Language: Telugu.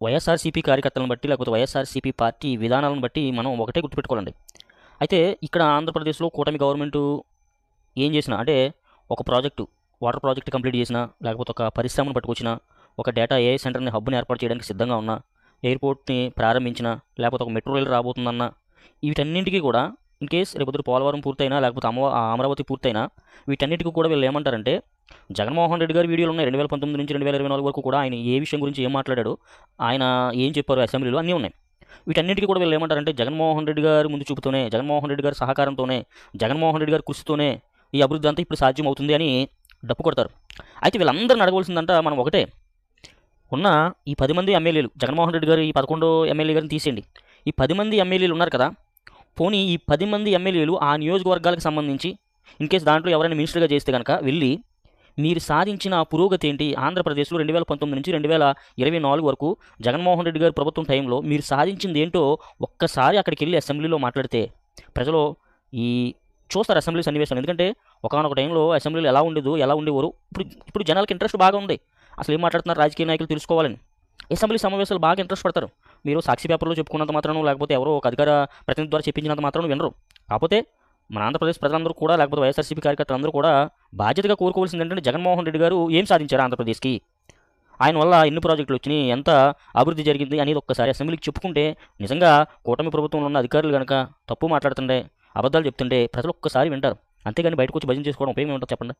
వైఎస్ఆర్సీపీ కార్యకర్తలను బట్టి లేకపోతే వైఎస్ఆర్సీపీ పార్టీ విధానాలను బట్టి మనం ఒకటే గుర్తుపెట్టుకోవాలండి. అయితే ఇక్కడ ఆంధ్రప్రదేశ్లో కూటమి గవర్నమెంట్ ఏం చేసినా అంటే ఒక ప్రాజెక్టు వాటర్ ప్రాజెక్ట్ కంప్లీట్ చేసినా లేకపోతే ఒక పరిశ్రమను పట్టుకొచ్చినా ఒక డేటా ఏ సెంటర్ని హబ్ని ఏర్పాటు చేయడానికి సిద్ధంగా ఉన్నా ఎయిర్పోర్ట్ని ప్రారంభించినా లేకపోతే ఒక మెట్రో రైలు రాబోతుందన్నా వీటన్నింటికీ కూడా ఇన్ కేస్ రేపు పోలవరం పూర్తయినా లేకపోతే అమవ అమరావతి పూర్తయినా వీటన్నిటికీ కూడా వీళ్ళు ఏమంటారంటే జగన్మోహన్ రెడ్డి గారి వీడియోలు ఉన్నాయి. రెండు వేల పంతొమ్మిది నుంచి రెండు వేల ఇరవై నాలుగు వరకు కూడా ఆయన ఏ విషయం గురించి ఏం మాట్లాడాడు ఆయన ఏం చెప్పారు అసెంబ్లీలో అన్నీ ఉన్నాయి. వీటన్నిటికీ కూడా వీళ్ళు ఏమంటారంటే జగన్మోహన్ రెడ్డి గారు ముందు చూపుతూనే జగన్మోహన్ రెడ్డి గారి సహకారంతోనే జగన్మోహన్ రెడ్డి గారి కృషితోనే ఈ అభివృద్ధి అంతా ఇప్పుడు సాధ్యం అవుతుంది అని డప్పు కొడతారు. అయితే వీళ్ళందరిని అడగవలసిందంట మనం ఒకటే. ఉన్న ఈ పది మంది ఎమ్మెల్యేలు జగన్మోహన్ రెడ్డి గారు ఈ పదకొండో ఎమ్మెల్యే గారిని తీసేయండి. ఈ పది మంది ఎమ్మెల్యేలు ఉన్నారు కదా పోనీ ఈ పది మంది ఎమ్మెల్యేలు ఆ నియోజకవర్గాలకు సంబంధించి ఇన్ దాంట్లో ఎవరైనా మినిస్టర్గా చేస్తే కనుక వెళ్ళి మీరు సాధించిన పురోగతి ఏంటి ఆంధ్రప్రదేశ్లో రెండు వేల పంతొమ్మిది నుంచి రెండు వేల ఇరవై నాలుగు వరకు జగన్మోహన్ రెడ్డి గారు ప్రభుత్వం టైంలో మీరు సాధించింది ఏంటో ఒక్కసారి అక్కడికి వెళ్ళి అసెంబ్లీలో మాట్లాడితే. ప్రజలు ఈ చూస్తారు అసెంబ్లీ సన్నివేశాలు. ఎందుకంటే ఒకనొక టైంలో అసెంబ్లీలో ఎలా ఉండేదో ఎలా ఉండేవారు ఇప్పుడు ఇప్పుడు జనాలకి ఇంట్రెస్ట్ బాగా ఉంది. అసలు ఏం మాట్లాడుతున్నారు రాజకీయ నాయకులు తెలుసుకోవాలని. అసెంబ్లీ సమావేశాలు బాగా ఇంట్రెస్ట్ పడతారు. మీరు సాక్షి పేపర్లో చెప్పుకున్నంత మాత్రం లేకపోతే ఎవరో ఒక అధికార ప్రతినిధి ద్వారా చెప్పించినంత మాత్రం వినరు. కాకపోతే మన ఆంధ్రప్రదేశ్ ప్రజలందరూ కూడా లేకపోతే వైఎస్ఆర్సీపీ కార్యకర్తలందరూ కూడా బాధ్యతగా కోరుకోవాల్సింది ఏంటంటే జగన్మోహన్ రెడ్డి గారు ఏం సాధించారు ఆంధ్రప్రదేశ్కి? ఆయన వల్ల ఎన్ని ప్రాజెక్టులు వచ్చినాయి ఎంత అభివృద్ధి జరిగింది అనేది ఒక్కసారి అసెంబ్లీకి చెప్పుకుంటే నిజంగా కూటమి ప్రభుత్వంలో ఉన్న అధికారులు కనుక తప్పు మాట్లాడుతుండే అబద్ధాలు చెప్తుంటే ప్రజలు ఒక్కసారి వింటారు. అంతేగాని బయటకు వచ్చి భజన చేసుకోవడం ఉపయోగం ఏమిటో చెప్పండి?